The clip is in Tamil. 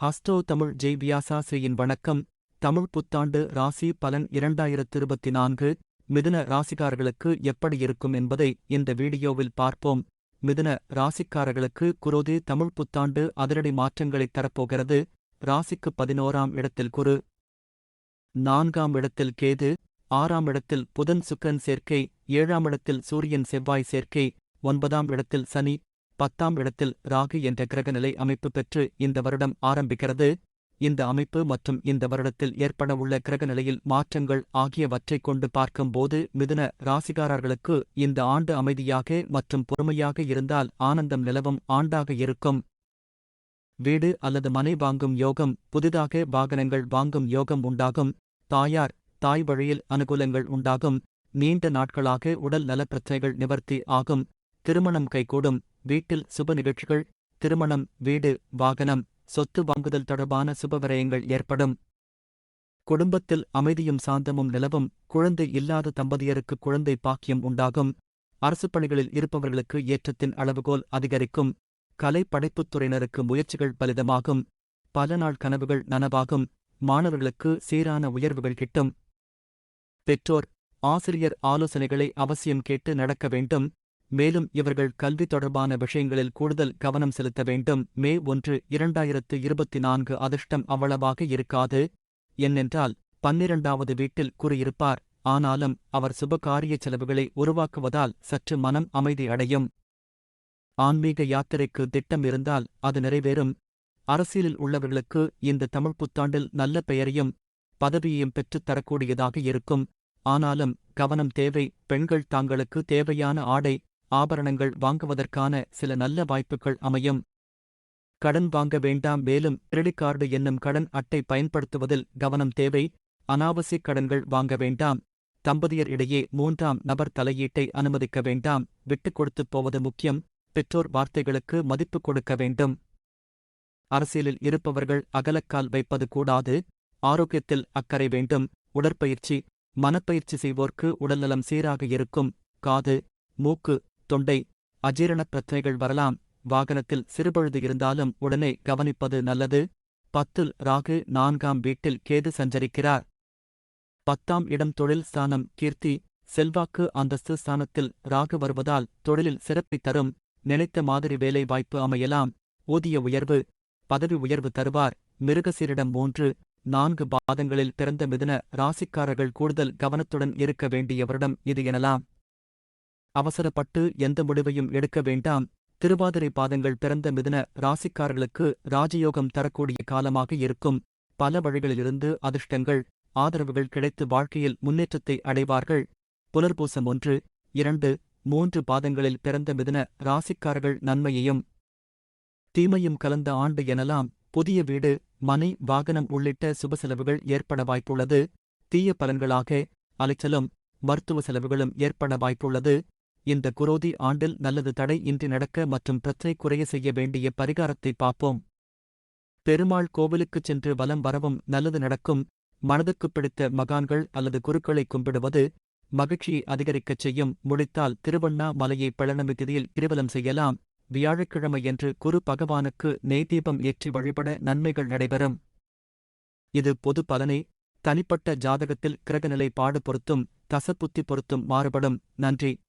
ஹஸ்டோ தமிழ் ஜெய் வியாசாஸ்ரீயின் வணக்கம். தமிழ் புத்தாண்டு ராசி பலன் இரண்டாயிரத்து இருபத்தி நான்கு மிதுன ராசிக்காரர்களுக்கு எப்படி இருக்கும் என்பதை இந்த வீடியோவில் பார்ப்போம். மிதுன ராசிக்காரர்களுக்கு குரோதி தமிழ் புத்தாண்டு அதிரடி மாற்றங்களைத் தரப்போகிறது. ராசிக்கு பதினோராம் இடத்தில் குரு. நான்காம் இடத்தில் கேது. ஆறாம் இடத்தில் புதன் சுக்கன் சேர்க்கை. ஏழாம் இடத்தில் சூரியன் செவ்வாய் சேர்க்கை. ஒன்பதாம் இடத்தில் சனி. பத்தாம் இடத்தில் ராகு என்ற கிரகநிலை அமைப்பு பெற்று இந்த வருடம் ஆரம்பிக்கிறது. இந்த அமைப்பு மற்றும் இந்த வருடத்தில் ஏற்படவுள்ள கிரகநிலையில் மாற்றங்கள் ஆகியவற்றைக் கொண்டு பார்க்கும்போது மிதுன ராசிகாரர்களுக்கு இந்த ஆண்டு அமைதியாக மற்றும் பொறுமையாக இருந்தால் ஆனந்தம் நிலவும் ஆண்டாக இருக்கும். வீடு அல்லது மனை வாங்கும் யோகம் புதிதாக வாகனங்கள் வாங்கும் யோகம் உண்டாகும். தாயார் தாய் வழியில் அனுகூலங்கள் உண்டாகும். நீண்ட நாட்களாக உடல் நலப் பிரச்சனைகள் நிவர்த்தி ஆகும். திருமணம் கைகூடும் வீட்டில் சுப நிகழ்ச்சிகள் திருமணம் வீடு வாகனம் சொத்து வாங்குதல் தொடர்பான சுபவிரயங்கள் ஏற்படும். குடும்பத்தில் அமைதியும் சாந்தமும் நிலவும் குழந்தை இல்லாத தம்பதியருக்கு குழந்தை பாக்கியம் உண்டாகும். அரசுப் பணிகளில் இருப்பவர்களுக்கு ஏற்றத்தின் அளவுகோல் அதிகரிக்கும். கலை படைப்புத் துறையினருக்கு முயற்சிகள் பலிதமாகும். பல நாள் கனவுகள் நனவாகும். மாணவர்களுக்கு சீரான உயர்வுகள் கிட்டும். பெற்றோர் ஆசிரியர் ஆலோசனைகளை அவசியம் கேட்டு நடக்க வேண்டும். மேலும் இவர்கள் கல்வி தொடர்பான விஷயங்களில் கூடுதல் கவனம் செலுத்த வேண்டும். மே ஒன்று இரண்டாயிரத்து இருபத்தி நான்கு அதிர்ஷ்டம் அவ்வளவாக இருக்காது என்னென்றால் பன்னிரண்டாவது வீட்டில் கூறியிருப்பார். ஆனாலும் அவர் சுபகாரிய செலவுகளை உருவாக்குவதால் சற்று மனம் அமைதி அடையும். ஆன்மீக யாத்திரைக்கு திட்டம் இருந்தால் அது நிறைவேறும். அரசியலில் உள்ளவர்களுக்கு இந்த தமிழ் புத்தாண்டில் நல்ல பெயரையும் பதவியையும் பெற்றுத் தரக்கூடியதாக இருக்கும். ஆனாலும் கவனம் தேவை. பெண்கள் தாங்களுக்கு தேவையான ஆடை ஆபரணங்கள் வாங்குவதற்கான சில நல்ல வாய்ப்புகள் அமையும். கடன் வாங்க வேண்டாம் மேலும் கிரெடிட் கார்டு என்னும் கடன் அட்டை பயன்படுத்துவதில் கவனம் தேவை. அனாவசிய கடன்கள் வாங்க வேண்டாம். தம்பதியர் இடையே மூன்றாம் நபர் தலையீட்டை அனுமதிக்க வேண்டாம். விட்டுக் கொடுத்துப் போவது முக்கியம். பெற்றோர் வார்த்தைகளுக்கு மதிப்பு கொடுக்க வேண்டும். அரசியலில் இருப்பவர்கள் அகலக்கால் வைப்பது கூடாது. ஆரோக்கியத்தில் அக்கறை வேண்டும். உடற்பயிற்சி. மனப்பயிற்சி செய்வோர்க்கு உடல்நலம் சீராக இருக்கும். காது மூக்கு தொண்டை. அஜீரணப் பிரச்சனைகள் வரலாம். வாகனத்தில் சிறுபழுது இருந்தாலும் உடனே கவனிப்பது நல்லது. பத்தில் ராகு நான்காம் வீட்டில் கேது சஞ்சரிக்கிறார். பத்தாம் இடம் தொழில் ஸ்தானம் கீர்த்தி. செல்வாக்கு அந்தஸ்து ஸ்தானத்தில் ராகு வருவதால் தொழிலில் சிறப்பை தரும். நினைத்த மாதிரி வேலை வாய்ப்பு அமையலாம். ஊதிய உயர்வு. பதவி உயர்வு தருவார். மிருகசீரிடம் மூன்று நான்கு பாதங்களில் பிறந்த மிதுன ராசிக்காரர்கள் கூடுதல் கவனத்துடன் இருக்க வேண்டியவரிடம் இது எனலாம். அவசரப்பட்டு எந்த முடிவையும் எடுக்க வேண்டாம். திருவாதிரை பாதங்கள் பிறந்த மிதன ராசிக்காரர்களுக்கு ராஜயோகம் தரக்கூடிய காலமாக இருக்கும். பல வழிகளிலிருந்து அதிர்ஷ்டங்கள் ஆதரவுகள் கிடைத்து வாழ்க்கையில் முன்னேற்றத்தை அடைவார்கள். புலர்பூசம் ஒன்று இரண்டு மூன்று பாதங்களில் பிறந்த மிதன ராசிக்காரர்கள் நன்மையையும் தீமையும் கலந்த ஆண்டு எனலாம். புதிய வீடு மனை வாகனம் உள்ளிட்ட சுப செலவுகள் ஏற்பட வாய்ப்புள்ளது. தீய பலன்களாக அலைச்சலும் மருத்துவ செலவுகளும் ஏற்பட வாய்ப்புள்ளது. இந்த குரோதி ஆண்டில் நல்லது தடை இன்றி நடக்க மற்றும் பிரச்சனை குறைய செய்ய வேண்டிய பரிகாரத்தை பார்ப்போம். பெருமாள் கோவிலுக்குச் சென்று வலம் வரவும் நல்லது நடக்கும். மனதுக்குப் பிடித்த மகான்கள் அல்லது குருக்களை கும்பிடுவது மகிழ்ச்சியை அதிகரிக்கச் செய்யும். முடித்தால் திருவண்ணாமலையை பழனமி திதியில் கிருவலம் செய்யலாம். வியாழக்கிழமையன்று குரு பகவானுக்கு நெய்தீபம் ஏற்றி வழிபட நன்மைகள் நடைபெறும். இது பொது பலனை தனிப்பட்ட ஜாதகத்தில் கிரகநிலை பாடு பொருத்தும் தசப்புத்தி பொருத்தும் மாறுபடும். நன்றி.